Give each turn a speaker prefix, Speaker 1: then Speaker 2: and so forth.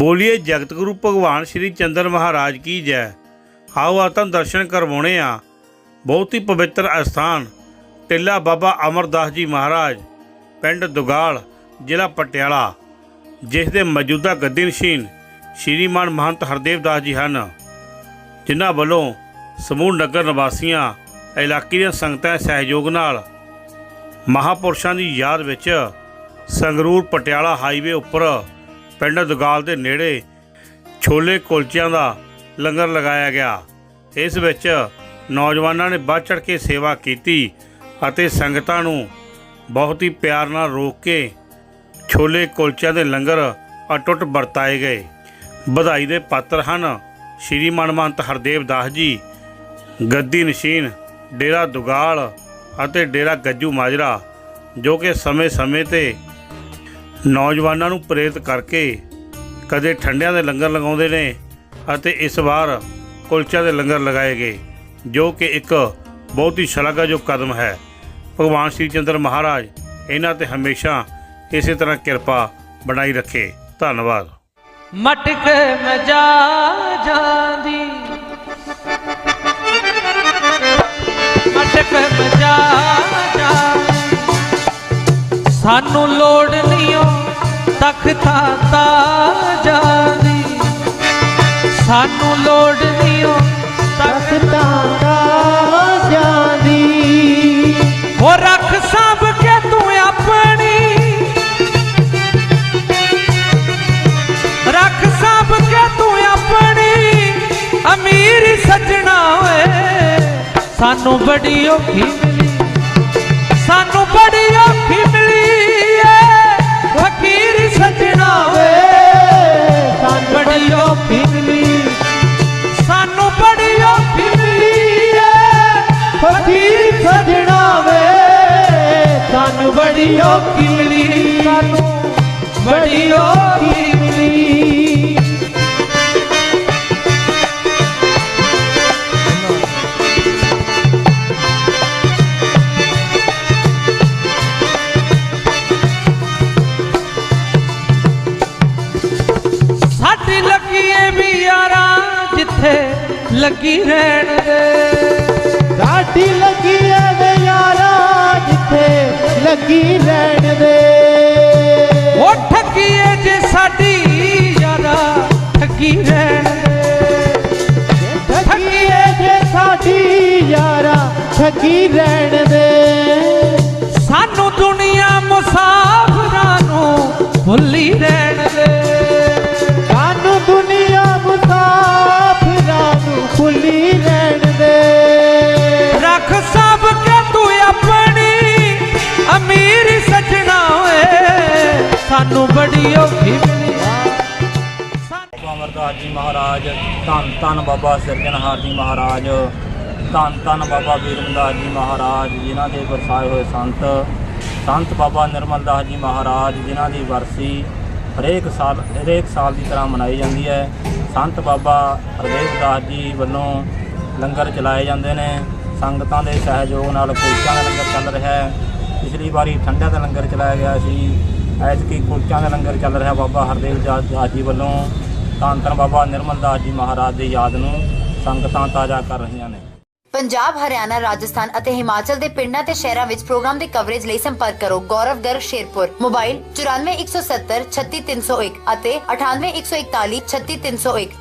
Speaker 1: ਬੋਲੀਏ, ਜਗਤ ਗੁਰੂ ਭਗਵਾਨ ਸ਼੍ਰੀ ਚੰਦਰ ਮਹਾਰਾਜ ਕੀ ਜੈ। ਆਓ ਆਤਮ ਦਰਸ਼ਨ ਕਰਵਾਉਣੇ ਆ। ਬਹੁਤ ਹੀ ਪਵਿੱਤਰ ਅਸਥਾਨ, ਟਿੱਲਾ ਬਾਬਾ ਅਮਰਦਾਸ ਜੀ ਮਹਾਰਾਜ, ਪਿੰਡ ਦੁਗਾਲ, ਜ਼ਿਲ੍ਹਾ ਪਟਿਆਲਾ, ਜਿਸ ਦੇ ਮੌਜੂਦਾ ਗੱਦੀ ਨਸ਼ੀਨ ਸ਼੍ਰੀਮਾਨ ਮਹੰਤ ਹਰਦੇਵ ਦਾਸ ਜੀ ਹਨ, ਜਿਨ੍ਹਾਂ ਵੱਲੋਂ ਸਮੂਹ ਨਗਰ ਨਿਵਾਸੀਆਂ, ਇਲਾਕੇ ਦੀਆਂ ਸੰਗਤਾਂ ਦੇ ਸਹਿਯੋਗ ਨਾਲ ਮਹਾਪੁਰਸ਼ਾਂ ਦੀ ਯਾਦ ਵਿੱਚ ਸੰਗਰੂਰ ਪਟਿਆਲਾ ਹਾਈਵੇ ਉੱਪਰ ਪਿੰਡ ਦੁਗਾਲ ਦੇ ਨੇੜੇ ਛੋਲੇ ਕੁਲਚਿਆਂ ਦਾ ਲੰਗਰ ਲਗਾਇਆ ਗਿਆ। ਇਸ ਵਿੱਚ ਨੌਜਵਾਨਾਂ ਨੇ ਵੱਧ ਚੜ੍ਹ ਕੇ ਸੇਵਾ ਕੀਤੀ ਅਤੇ ਸੰਗਤਾਂ ਨੂੰ ਬਹੁਤ ਹੀ ਪਿਆਰ ਨਾਲ ਰੋਕ ਕੇ ਛੋਲੇ ਕੁਲਚਿਆਂ ਦੇ ਲੰਗਰ ਅਟੁੱਟ ਵਰਤਾਏ ਗਏ। ਵਧਾਈ ਦੇ ਪਾਤਰ ਹਨ ਸ਼੍ਰੀ ਮਨਮੰਤ ਹਰਦੇਵ ਦਾਸ ਜੀ, ਗੱਦੀ ਨਸ਼ੀਨ, ਡੇਰਾ ਦੁਗਾਲ ਅਤੇ ਡੇਰਾ ਗੱਜੂ ਮਾਜਰਾ, ਜੋ ਕਿ ਸਮੇਂ-ਸਮੇਂ ਤੇ ਨੌਜਵਾਨਾਂ ਨੂੰ ਪ੍ਰੇਰਿਤ ਕਰਕੇ ਕਦੇ ਠੰਡਿਆਂ ਦੇ ਲੰਗਰ ਲਗਾਉਂਦੇ ਨੇ ਅਤੇ ਇਸ ਵਾਰ ਕੁਲਚਾ ਦੇ ਲੰਗਰ ਲਗਾਏ ਗਏ, ਜੋ ਕਿ ਇੱਕ ਬਹੁਤ ਹੀ ਸ਼ਲਾਘਾਯੋਗ ਕਦਮ ਹੈ। ਭਗਵਾਨ ਸ਼੍ਰੀ ਚੰਦਰ ਮਹਾਰਾਜ ਇਹਨਾਂ ਤੇ ਹਮੇਸ਼ਾ ਇਸੇ ਤਰ੍ਹਾਂ ਕਿਰਪਾ ਬਣਾਈ ਰੱਖੇ। ਧੰਨਵਾਦ।
Speaker 2: ਮਟਕ ਮਜਾ ਜਾਂਦੀ। ਮਟਕ ਮਜਾ ਜਾਂਦੀ। ਸਾਨੂੰ ਲੋੜ ਤਖਤਾ ਤਾਜਾਂ ਦੀ ਸਾਨੂੰ ਲੋੜ ਨਹੀਂ ਓ ਤਖਤਾ
Speaker 3: ਤਖਤਾਂ ਜਾਂਦੀ
Speaker 2: ਹੋ ਰੱਖ ਸਭ ਕੇ ਤੂੰ ਆਪਣੀ। ਰੱਖ ਸਭ ਕੇ ਤੂੰ ਆਪਣੀ। ਅਮੀਰ ਸੱਜਣਾ ਓਏ ਸਾਨੂੰ ਬੜੀ ਔਖੀ ਸਾਨੂੰ ਬੜੀ ਔਖੀ ਮਿਲੀ। ਸਾਨੂੰ ਬੜੀ ਔਖੀ ਮਿਲੀ। ਸਾਡੀ ਲੱਗੀ ਵੀ ਯਾਰਾਂ ਜਿੱਥੇ ਲੱਗੀ ਰਹਿਣ ਦੇ।
Speaker 3: ਲੱਗੀ ਰਹਿਣ ਦੇ।
Speaker 2: ਉਹ ਠੱਗੀਏ ਜੇ ਸਾਡੀ ਯਾਰਾਂ ਠੱਗੀ ਰਹਿਣ ਦੇ।
Speaker 3: ਠੱਗੀਏ ਜੇ ਸਾਡੀ ਯਾਰਾ ਠੱਗੀ ਰਹਿਣ ਦੇ।
Speaker 2: ਸਾਨੂੰ
Speaker 4: ਅਮਰਦਾਸ ਜੀ ਮਹਾਰਾਜ, ਧੰਨ ਧੰਨ ਬਾਬਾ ਸਿਰਜਣਹਾਰ ਜੀ ਮਹਾਰਾਜ, ਧੰਨ ਧੰਨ ਬਾਬਾ ਵੀਰਮਦਾਸ ਜੀ ਮਹਾਰਾਜ, ਜਿਨ੍ਹਾਂ ਦੇ ਵਰਸਾਏ ਹੋਏ ਸੰਤ ਸੰਤ ਬਾਬਾ ਨਿਰਮਲਦਾਸ ਜੀ ਮਹਾਰਾਜ, ਜਿਨ੍ਹਾਂ ਦੀ ਵਰਸੀ ਹਰੇਕ ਸਾਲ ਹਰੇਕ ਸਾਲ ਦੀ ਤਰ੍ਹਾਂ ਮਨਾਈ ਜਾਂਦੀ ਹੈ। ਸੰਤ ਬਾਬਾ ਹਰਦੇਵ ਦਾਸ ਜੀ ਵੱਲੋਂ ਲੰਗਰ ਚਲਾਏ ਜਾਂਦੇ ਨੇ। ਸੰਗਤਾਂ ਦੇ ਸਹਿਯੋਗ ਨਾਲ ਕੁਲਚਿਆਂ ਦਾ ਲੰਗਰ ਚੱਲ ਰਿਹਾ ਹੈ। ਪਿਛਲੀ ਵਾਰੀ ਠੰਡਿਆਂ ਦਾ ਲੰਗਰ ਚਲਾਇਆ ਗਿਆ ਸੀ। ਐਤਕੀ ਕੁਲਚਿਆਂ ਦਾ ਲੰਗਰ ਚੱਲ ਰਿਹਾ ਬਾਬਾ ਹਰਦੇਵ ਦਾਸ ਜੀ ਵੱਲੋਂ ਧੰਨ ਬਾਬਾ ਨਿਰਮਲ ਦਾਸ ਜੀ ਮਹਾਰਾਜ ਦੀ ਯਾਦ ਨੂੰ ਸੰਗਤਾਂ ਤਾਜ਼ਾ ਕਰ ਰਹੀਆਂ ਨੇ।
Speaker 5: ਪੰਜਾਬ, ਹਰਿਆਣਾ, ਰਾਜਸਥਾਨ ਅਤੇ ਹਿਮਾਚਲ ਦੇ ਪਿੰਡਾਂ ਤੇ ਸ਼ਹਿਰਾਂ ਵਿੱਚ ਪ੍ਰੋਗਰਾਮ ਦੀ ਕਵਰੇਜ ਲਈ ਸੰਪਰਕ ਕਰੋ। ਗੌਰਵ ਗਰਗ ਸ਼ੇਰਪੁਰ। ਮੋਬਾਈਲ 9417 36301 ਅਤੇ 98141 36301